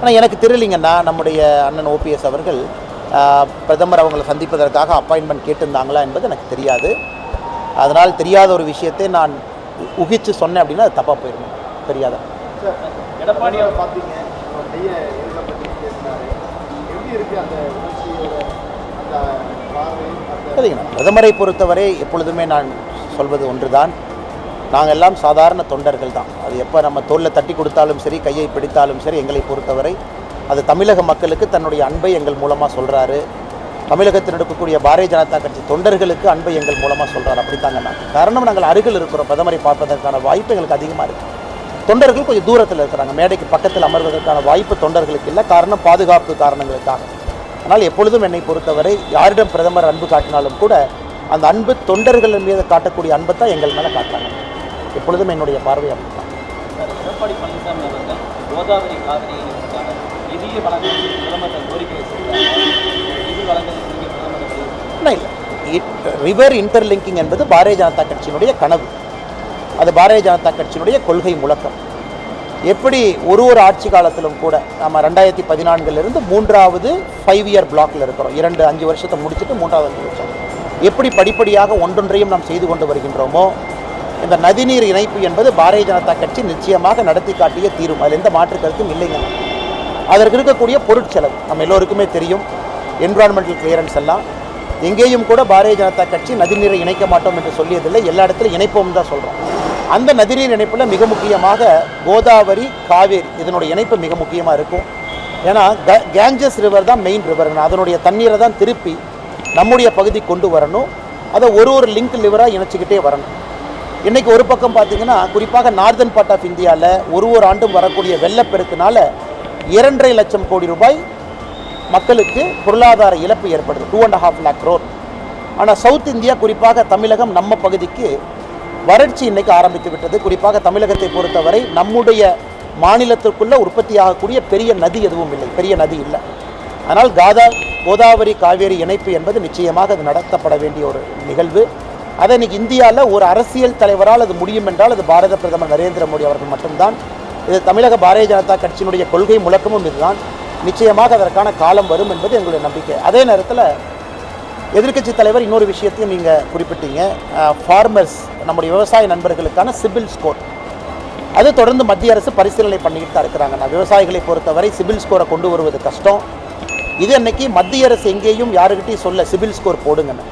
ஆனால் எனக்கு தெரியலிங்கன்னா நம்முடைய அண்ணன் ஓபிஎஸ் அவர்கள் பிரதமர் அவங்களை சந்திப்பதற்காக அப்பாயின்மெண்ட் கேட்டிருந்தாங்களா என்பது எனக்கு தெரியாது. அதனால் தெரியாத ஒரு விஷயத்தை நான் உகிச்சு சொன்னேன் அப்படின்னா அது தப்பாக போயிடும். தெரியாத? எடப்பாடியார் பார்த்தீங்க சரிங்கண்ணா. பிரதமரை பொறுத்தவரை எப்பொழுதுமே நான் சொல்வது ஒன்றுதான். நாங்கள் எல்லாம் சாதாரண தொண்டர்கள் தான். அது எப்போ நம்ம தோளில் தட்டி கொடுத்தாலும் சரி கையை பிடித்தாலும் சரி எங்களை பொறுத்தவரை அது தமிழக மக்களுக்கு தன்னுடைய அன்பை எங்கள் மூலமாக சொல்கிறாரு தமிழகத்தில் இருக்கக்கூடிய பாரதிய ஜனதா கட்சி தொண்டர்களுக்கு அன்பை எங்கள் மூலமாக சொல்கிறார் அப்படித்தாங்கண்ணா காரணம் நாங்கள் அருகில் இருக்கிறோம். பிரதமரை பார்ப்பதற்கான வாய்ப்பு எங்களுக்கு அதிகமாக இருக்குது தொண்டர்கள் கொஞ்சம் தூரத்தில் இருக்கிறாங்க. மேடைக்கு பக்கத்தில் அமர்வதற்கான வாய்ப்பு தொண்டர்களுக்கு இல்லை. காரணம் பாதுகாப்பு காரணங்களுக்காக. ஆனால் எப்பொழுதும் என்னை பொறுத்தவரை யாரிடம் பிரதமர் அன்பு காட்டினாலும் கூட அந்த அன்பு தொண்டர்கள் மீது காட்டக்கூடிய அன்பை தான் எங்கள் மேலே காட்டுறாங்க. எப்பொழுதும் என்னுடைய பார்வை அப்படிதான் சார், எடப்பாடி பழனிசாமி அவர்கள் கோதாவரி காவிரி நிதியை வழங்க பிரதமர் கோரிக்கை நிதி இல்லை இல்லை ரிவர் இன்டர்லிங்கிங் என்பது பாரதிய ஜனதா கட்சியினுடைய கனவு. அது பாரதிய ஜனதா கட்சியினுடைய கொள்கை முழக்கம். எப்படி ஒரு ஒரு ஆட்சி காலத்திலும் கூட நம்ம ரெண்டாயிரத்தி பதினான்கிலிருந்து மூன்றாவது ஃபைவ் இயர் பிளாக்ல இருக்கிறோம். இரண்டு அஞ்சு வருஷத்தை முடிச்சுட்டு மூன்றாவது அஞ்சு வருஷம் எப்படி படிப்படியாக ஒன்றொன்றையும் நாம் செய்து கொண்டு வருகின்றோமோ இந்த நதிநீர் இணைப்பு என்பது பாரதிய ஜனதா கட்சி நிச்சயமாக நடத்தி காட்டிய தீரும் அதில் எந்த மாற்று கருத்தும் இல்லைங்க. அதற்கு இருக்கக்கூடிய பொருட்செலவு நம்ம எல்லோருக்குமே தெரியும். என்விரான்மெண்டல் கிளியரன்ஸ் எல்லாம். எங்கேயும் கூட பாரதிய ஜனதா கட்சி நதிநீரை இணைக்க மாட்டோம் என்று சொல்லியதில்லை. எல்லா இடத்துலையும் இணைப்போம் தான் சொல்கிறோம் அந்த நதிநீர் இணைப்பில் மிக முக்கியமாக கோதாவரி காவேரி இதனுடைய இணைப்பு மிக முக்கியமாக இருக்கும். ஏன்னா க- கேஞ்சஸ் ரிவர் தான் மெயின் ரிவர் அதனுடைய தண்ணீரை தான் திருப்பி நம்முடைய பகுதி கொண்டு வரணும். அதை ஒரு ஒரு லிங்க் லிவராக இணைச்சிக்கிட்டே வரணும். இன்றைக்கி ஒரு பக்கம் பார்த்திங்கன்னா குறிப்பாக நார்தன் பார்ட் ஆஃப் இந்தியாவில் ஒரு ஒரு ஆண்டும் வரக்கூடிய வெள்ளப்பெருக்குனால இரண்டரை லட்சம் கோடி ரூபாய் மக்களுக்கு பொருளாதார இழப்பு ஏற்படுது. Two and half lakh crore ஆனால் சவுத் இந்தியா குறிப்பாக தமிழகம் நம்ம பகுதிக்கு வறட்சி இன்றைக்கு ஆரம்பித்து விட்டது. குறிப்பாக தமிழகத்தை பொறுத்தவரை நம்முடைய மாநிலத்திற்குள்ள உற்பத்தியாகக்கூடிய பெரிய நதி எதுவும் இல்லை. பெரிய நதி இல்லை. ஆனால் காதா கோதாவரி காவேரி இணைப்பு என்பது நிச்சயமாக அது நடத்தப்பட வேண்டிய ஒரு நிகழ்வு. அதை இன்றைக்கி இந்தியாவில் ஒரு அரசியல் தலைவரால் அது முடியும் என்றால் அது பாரத பிரதமர் நரேந்திர மோடி அவர்கள் மட்டும்தான். இது தமிழக பாரதிய ஜனதா கட்சியினுடைய கொள்கை முழக்கமும் இதுதான். நிச்சயமாக அதற்கான காலம் வரும் என்பது எங்களுடைய நம்பிக்கை. அதே நேரத்தில் எதிர்க்கட்சி தலைவர் இன்னொரு விஷயத்தையும் நீங்கள் குறிப்பிட்டீங்க. ஃபார்மர்ஸ் நம்முடைய விவசாய நண்பர்களுக்கான சிபில் ஸ்கோர் அது தொடர்ந்து மத்திய அரசு பரிசீலனை பண்ணிக்கிட்டு தான் இருக்கிறாங்க. நான் விவசாயிகளை பொறுத்தவரை சிபில் ஸ்கோரை கொண்டு வருவது கஷ்டம். இது அன்னைக்கு மத்திய அரசு எங்கேயும் யாருக்கிட்டையும் சொல்ல சிபில் ஸ்கோர் போடுங்கன்னு.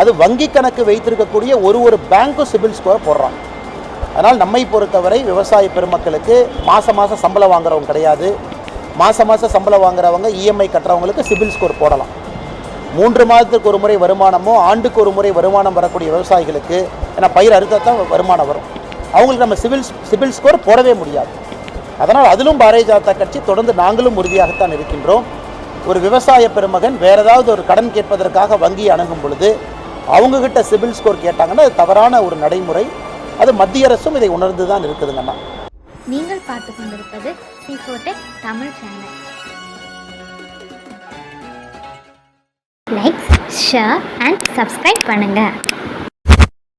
அது வங்கி கணக்கு வைத்திருக்கக்கூடிய ஒரு ஒரு பேங்க்கும் சிபில் ஸ்கோரை போடுறாங்க. அதனால் நம்மை பொறுத்தவரை விவசாய பெருமக்களுக்கு மாதம் மாதம் சம்பளம் வாங்குறவங்க கிடையாது. மாதம் மாதம் சம்பளம் வாங்குறவங்க இஎம்ஐ கட்டுறவங்களுக்கு சிபில் ஸ்கோர் போடலாம். மூன்று மாதத்துக்கு ஒரு முறை வருமானமோ ஆண்டுக்கு ஒரு முறை வருமானம் வரக்கூடிய விவசாயிகளுக்கு ஏன்னா பயிர் அறுத்தத்தான் வருமானம் வரும். அவங்களுக்கு நம்ம சிவில் சிபில் ஸ்கோர் போடவே முடியாது. அதனால் அதிலும் பாரதிய ஜனதா கட்சி தொடர்ந்து நாங்களும் உறுதியாகத்தான் இருக்கின்றோம். ஒரு விவசாய பெருமகன் வேறு ஏதாவது ஒரு கடன் கேட்பதற்காக வங்கியை அணுகும் பொழுது அவங்கக்கிட்ட சிபில் ஸ்கோர் கேட்டாங்கன்னா அது தவறான ஒரு நடைமுறை. அது மத்திய அரசும் இதை உணர்ந்து தான் இருக்குதுங்கண்ணா நீங்கள் பார்த்து கொண்டிருப்பது சிஃபோடெக் Tamil channel. Like share and subscribe பண்ணுங்கள்